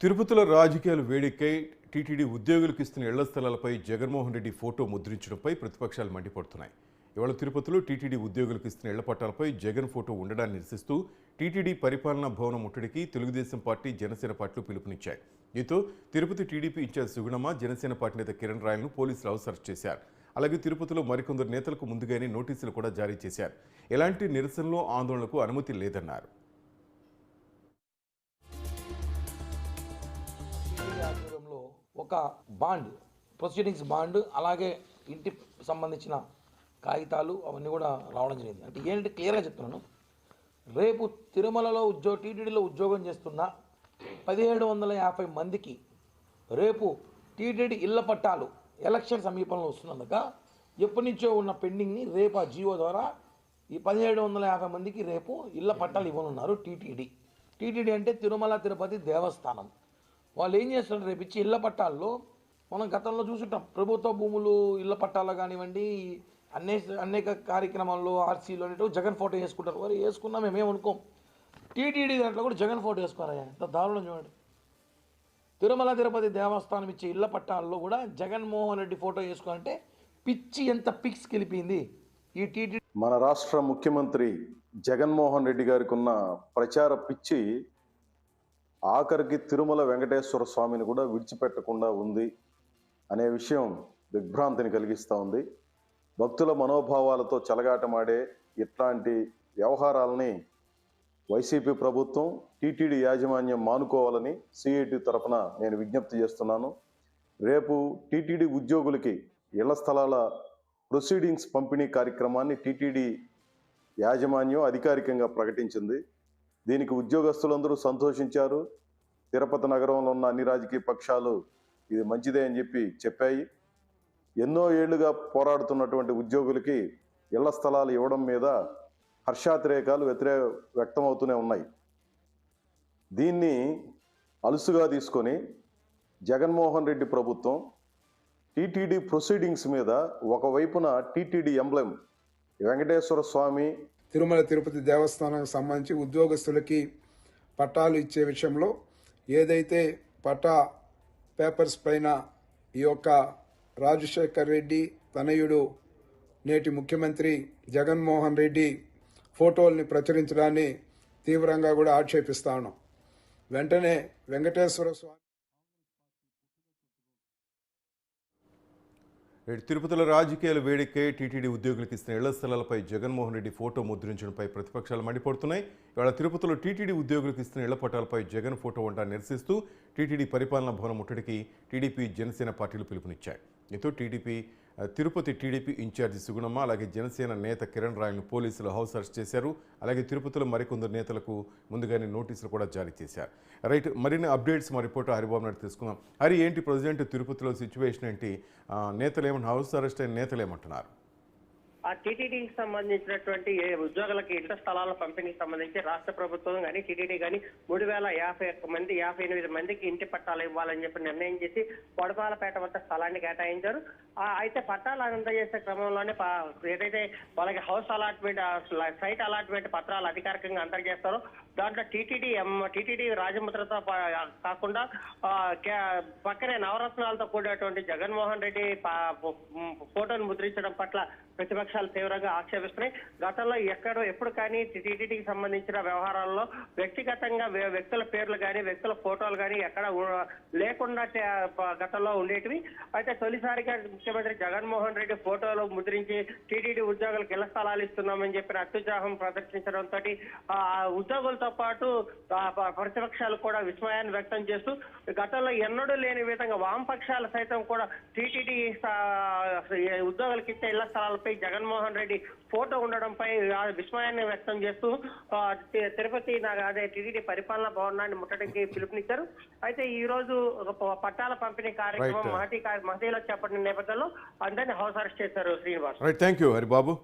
తిరుపతిలో రాజకీయాలు వేడికై టీటీడీ ఉద్యోగులకు ఇస్తున్న ఇళ్ళ స్థలాలపై జగన్మోహన్ రెడ్డి ఫోటో ముద్రించడంపై ప్రతిపక్షాలు మండిపడుతున్నాయి. ఇవాళ తిరుపతిలో టీటీడీ ఉద్యోగులకు ఇస్తున్న ఇళ్ళ పట్టాలపై జగన్ ఫోటో ఉండడాన్ని నిరసిస్తూ టీటీడీ పరిపాలనా భవనం ముట్టడికి తెలుగుదేశం పార్టీ జనసేన పార్టీలు పిలుపునిచ్చాయి. దీంతో Tirupati T D P in-charge Sugunamma Janasena party నేత కిరణ్ రాయలను పోలీసులు హౌస్ అరెస్ట్ చేశారు. అలాగే తిరుపతిలో మరికొందరు నేతలకు ముందుగానే నోటీసులు కూడా జారీ చేశారు. ఎలాంటి నిరసనలో ఆందోళనకు అనుమతి లేదన్నారు. టీటీడీ ఆధ్వర్యంలో ఒక బాండ్ ప్రొసీడింగ్స్ బాండ్ అలాగే ఇంటి సంబంధించిన కాగితాలు అవన్నీ కూడా రావడం జరిగింది. అంటే ఏంటంటే క్లియర్గా చెప్తున్నాను. రేపు తిరుమలలో ఉద్యోగ టీటీడీలో ఉద్యోగం చేస్తున్న పదిహేడు వందల యాభై మందికి రేపు టీటీడీ ఇళ్ళ పట్టాలు ఎలక్షన్ సమీపంలో వస్తున్నందుక ఎప్పటి నుంచో ఉన్న పెండింగ్ని రేపు ఆ జియో ద్వారా ఈ పదిహేడు వందల యాభై మందికి రేపు ఇళ్ళ పట్టాలు ఇవ్వనున్నారు టీటీడీ. టీటీడీ అంటే తిరుమల తిరుపతి దేవస్థానం. వాళ్ళు ఏం చేస్తున్నారు రేపు? ఇచ్చి ఇళ్ళ పట్టాల్లో మనం గతంలో చూసుంటాం. ప్రభుత్వ భూములు ఇళ్ళ పట్టాలు కానివ్వండి అనే అనేక కార్యక్రమాల్లో ఆర్సీలో అనేటివి జగన్ ఫోటో వేసుకుంటారు. వారు వేసుకున్నా మేమేమనుకోం టీటీడీ దాంట్లో కూడా జగన్ ఫోటో వేసుకున్నారయ్యా ఎంత దారుణం చూడండి. తిరుమల తిరుపతి దేవస్థానం ఇచ్చే ఇళ్ళ పట్టాల్లో కూడా జగన్మోహన్ రెడ్డి ఫోటో వేసుకోవాలంటే పిచ్చి ఎంత పిక్స్ గెలిపింది. ఈ టీటీడీ మన రాష్ట్ర ముఖ్యమంత్రి జగన్మోహన్ రెడ్డి గారికి ఉన్న ప్రచార పిచ్చి ఆఖరికి తిరుమల వెంకటేశ్వర స్వామిని కూడా విడిచిపెట్టకుండా ఉంది అనే విషయం దిగ్భ్రాంతిని కలిగిస్తూ ఉంది. భక్తుల మనోభావాలతో చెలగాటమాడే ఇట్లాంటి వ్యవహారాలని వైసీపీ ప్రభుత్వం టీటీడీ యాజమాన్యం మానుకోవాలని సిఐటి తరఫున నేను విజ్ఞప్తి చేస్తున్నాను. రేపు టీటీడీ ఉద్యోగులకి ఇళ్ళ స్థలాల ప్రొసీడింగ్స్ పంపిణీ కార్యక్రమాన్ని టీటీడీ యాజమాన్యం అధికారికంగా ప్రకటించింది. దీనికి ఉద్యోగస్తులందరూ సంతోషించారు. తిరుపతి నగరంలో ఉన్న అన్ని రాజకీయ పక్షాలు ఇది మంచిదే అని చెప్పి చెప్పాయి. ఎన్నో ఏళ్ళుగా పోరాడుతున్నటువంటి ఉద్యోగులకి ఇళ్ళ స్థలాలు ఇవ్వడం మీద హర్షాతిరేకాలు వ్యతిరేక వ్యక్తమవుతూనే ఉన్నాయి. దీన్ని అలుసుగా తీసుకొని జగన్మోహన్ రెడ్డి ప్రభుత్వం టీటీడీ ప్రొసీడింగ్స్ మీద ఒకవైపున T T D emblem Venkateswara Swami Tirumala Tirupati దేవస్థానానికి సంబంధించి ఉద్యోగస్తులకి పట్టాలు ఇచ్చే విషయంలో ఏదైతే పటా పేపర్స్ పైన ఈ యొక్క రాజశేఖర్ రెడ్డి తనయుడు నేటి ముఖ్యమంత్రి జగన్మోహన్ రెడ్డి ఫోటోల్ని ప్రచురించడాన్ని తీవ్రంగా కూడా ఆక్షేపిస్తాను వెంటనే వెంకటేశ్వర స్వామి నేడు తిరుపతిలో రాజకీయాలు వేడెక్కే టీటీడీ ఉద్యోగులకు ఇస్తున్న ఇళ్ళ స్థలాలపై జగన్మోహన్ రెడ్డి ఫోటో ముద్రించడంపై ప్రతిపక్షాలు మండిపడుతున్నాయి. ఇవాళ తిరుపతిలో టీటీడీ ఉద్యోగులకు ఇస్తున్న ఇళ్ళ పట్టాలపై జగన్ ఫోటో వంట నిరసిస్తూ టీటీడీ పరిపాలనా భవనం ముట్టడికి టీడీపీ జనసేన పార్టీలు పిలుపునిచ్చాయి. దీంతో T D P Tirupati T D P in-charge Sugunamma అలాగే జనసేన నేత కిరణ్ రాయ్ను పోలీసులు హౌస్ అరెస్ట్ చేశారు. అలాగే తిరుపతిలో మరికొందరు నేతలకు ముందుగానే నోటీసులు కూడా జారీ చేశారు. రైట్ మరిన్ని అప్డేట్స్ మా రిపోర్టర్ హరిబాబు నాయుడు తీసుకుందాం హరి ఏంటి ప్రెసిడెంట్ తిరుపతిలో సిచ్యువేషన్ ఏంటి? నేతలేమని నేతలు హౌస్ అరెస్ట్ అయిన నేతలు ఏమంటున్నారు? ఆ టీటీడీకి సంబంధించినటువంటి ఉద్యోగులకు ఉద్యోగులకి ఇళ్ళ స్థలాల పంపిణీకి సంబంధించి రాష్ట్ర ప్రభుత్వం కానీ టీటీడీ కానీ మూడు వేల యాభై ఒక్క మంది యాభై ఎనిమిది మందికి ఇంటి పట్టాలు ఇవ్వాలని చెప్పి నిర్ణయం చేసి వడపాలపేట వద్ద స్థలాన్ని కేటాయించారు. అయితే పట్టాలు అందజేసే క్రమంలోనే ఏదైతే వాళ్ళకి హౌస్ అలాట్మెంట్ సైట్ అలాట్మెంట్ పత్రాలు అధికారికంగా అందజేస్తారో దాంట్లో టీటీడీ టీటీడీ రాజముద్రతో పా- కాకుండా పక్కనే నవరత్నాలతో కూడినటువంటి జగన్మోహన్ రెడ్డి పా- ఫోటోను ముద్రించడం పట్ల ప్రతిపక్షాలు తీవ్రంగా ఆక్షేపిస్తున్నాయి. గతంలో ఎక్కడో ఎప్పుడు కానీ టీటీడీకి సంబంధించిన వ్యవహారాల్లో వ్యక్తిగతంగా వ్యక్తుల పేర్లు కానీ వ్యక్తుల ఫోటోలు కానీ ఎక్కడ లేకుండా గతంలో ఉండేటివి. అయితే తొలిసారిగా ముఖ్యమంత్రి జగన్మోహన్ రెడ్డి ఫోటోలు ముద్రించి టీటీడీ ఉద్యోగులకు ఇళ్ళ స్థలాలు ఇస్తున్నామని చెప్పిన అత్యుత్సాహం ప్రదర్శించడంతో ఆ ఉద్యోగులతో పాటు ప్రతిపక్షాలు కూడా విస్మయాన్ని వ్యక్తం చేస్తూ గతంలో ఎన్నడూ లేని విధంగా వామపక్షాలు సైతం కూడా టీటీడీ ఉద్యోగులకు ఇచ్చే ఇళ్ళ స్థలాలపై జగన్మోహన్ రెడ్డి ఫోటో ఉండడంపై విస్మయాన్ని వ్యక్తం చేస్తూ తిరుపతి అదే టీటీడీ పరిపాలనా భవనాన్ని ముట్టడికి పిలుపునిచ్చారు. అయితే ఈ రోజు పట్టాల పంపిణీ కార్యక్రమం. మహతి మహతీలో చేపట్టిన నేపథ్యంలో అందరినీ హౌస్ అరెస్ట్ చేశారు శ్రీనివాస్. Thank you Haribabu.